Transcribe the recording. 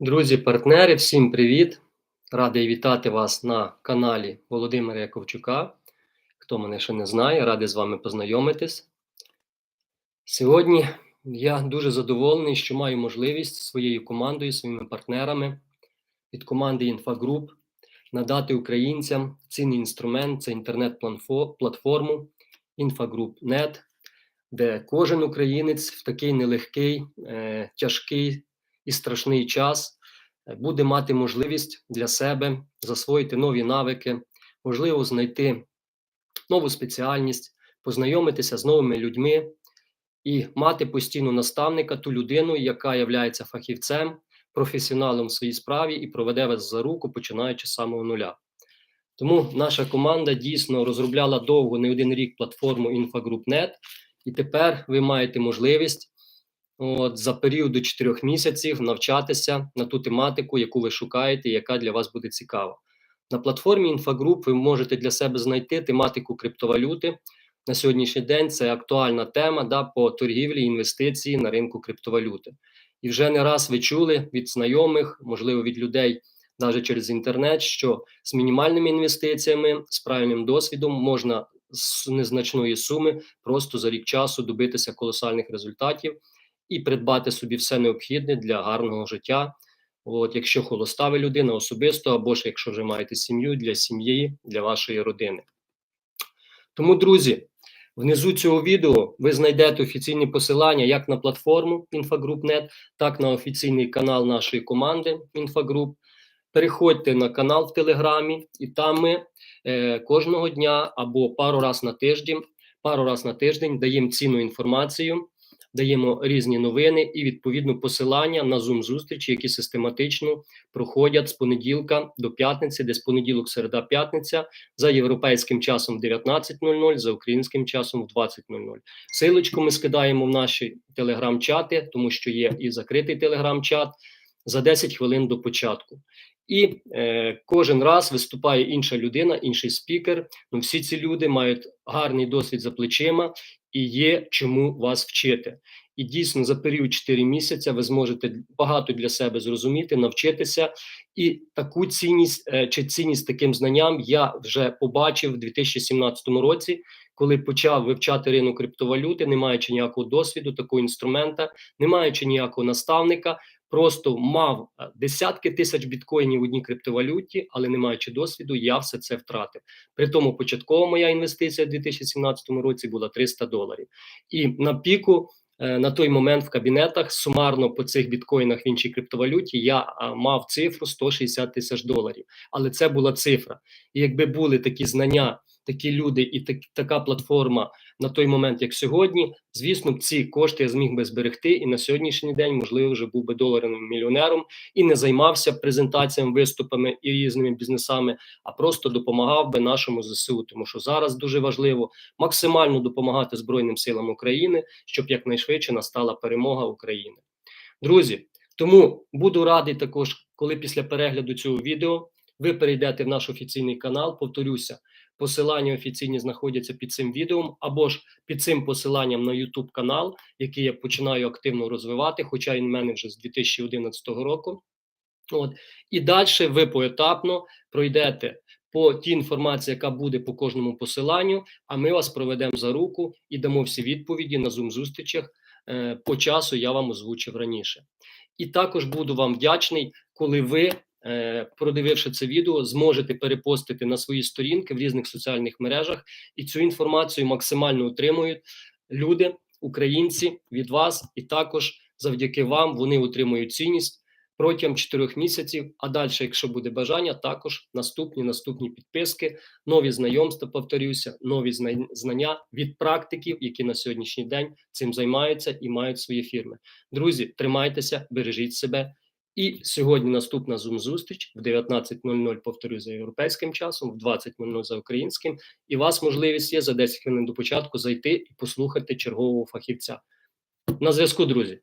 Друзі, партнери, всім привіт! Радий вітати вас на каналі Володимира Яковчука. Хто мене ще не знає, радий з вами познайомитись. Сьогодні я дуже задоволений, що маю можливість своєю командою, своїми партнерами від команди Інфагруп надати українцям цінний інструмент це інтернет-платформу Infagroup.net, де кожен українець в такий нелегкий, е, тяжкий і страшний час е, буде мати можливість для себе засвоїти нові навики, можливо, знайти нову спеціальність, познайомитися з новими людьми і мати постійно наставника, ту людину, яка є фахівцем, професіоналом в своїй справі і проведе вас за руку, починаючи з самого нуля. Тому наша команда дійсно розробляла довго не один рік платформу Infagroup.net, і тепер ви маєте можливість от, за період до 4 місяців навчатися на ту тематику, яку ви шукаєте, яка для вас буде цікава. На платформі Інфагруп ви можете для себе знайти тематику криптовалюти. На сьогоднішній день це актуальна тема да, по торгівлі інвестиції на ринку криптовалюти. І вже не раз ви чули від знайомих, можливо, від людей, навіть через інтернет, що з мінімальними інвестиціями, з правильним досвідом можна з незначної суми просто за рік часу добитися колосальних результатів і придбати собі все необхідне для гарного життя. От, Якщо холоста ви людина особисто, або ж якщо вже маєте сім'ю для сім'ї, для вашої родини. Тому, друзі, внизу цього відео ви знайдете офіційні посилання як на платформу Infagroup.net, так на офіційний канал нашої команди Infagroup. Переходьте на канал в Телеграмі, і там ми е, кожного дня або пару раз на тиждень, пару раз на тиждень даємо цінну інформацію даємо різні новини і відповідно посилання на zoom зустрічі, які систематично проходять з понеділка до п'ятниці, де з понеділок, середа, п'ятниця за європейським часом в 19.00, за українським часом в 20.00. Силочку ми скидаємо в наші телеграм-чати, тому що є і закритий телеграм-чат за 10 хвилин до початку. І е, кожен раз виступає інша людина, інший спікер. Ну, всі ці люди мають гарний досвід за плечима і є чому вас вчити. І дійсно за період 4 місяця ви зможете багато для себе зрозуміти, навчитися. І таку цінність е, чи цінність таким знанням я вже побачив в 2017 році, коли почав вивчати ринок криптовалюти, не маючи ніякого досвіду, такого інструмента, не маючи ніякого наставника просто мав е, десятки тисяч біткоїнів в одній криптовалюті, але не маючи досвіду, я все це втратив. При тому початкова моя інвестиція в 2017 році була 300 доларів. І на піку. Е, на той момент в кабінетах сумарно по цих біткоїнах в іншій криптовалюті я е, мав цифру 160 тисяч доларів, але це була цифра. І якби були такі знання такі люди і так, така платформа на той момент, як сьогодні, звісно, ці кошти я зміг би зберегти, і на сьогоднішній день, можливо, вже був би доларним мільйонером і не займався презентаціями, виступами і різними бізнесами, а просто допомагав би нашому ЗСУ. Тому що зараз дуже важливо максимально допомагати Збройним силам України, щоб якнайшвидше настала перемога України. Друзі, тому буду радий також, коли після перегляду цього відео ви перейдете в наш офіційний канал. Повторюся, Посилання офіційні знаходяться під цим відео, або ж під цим посиланням на YouTube канал, який я починаю активно розвивати, хоча він в мене вже з 2011 року. От і далі ви поетапно пройдете по тій інформації, яка буде по кожному посиланню. А ми вас проведемо за руку і дамо всі відповіді на zoom зустрічах е, по часу. Я вам озвучив раніше. І також буду вам вдячний, коли ви продививши це відео, зможете перепостити на свої сторінки в різних соціальних мережах, і цю інформацію максимально отримують люди, українці від вас, і також завдяки вам вони отримують цінність протягом 4 місяців. А далі, якщо буде бажання, також наступні наступні підписки, нові знайомства. Повторюся, нові знання від практиків, які на сьогоднішній день цим займаються і мають свої фірми. Друзі, тримайтеся, бережіть себе. І сьогодні наступна zoom зустріч в 19.00, повторюю, за європейським часом, в 20.00 за українським. І у вас можливість є за 10 хвилин до початку зайти і послухати чергового фахівця. На зв'язку, друзі.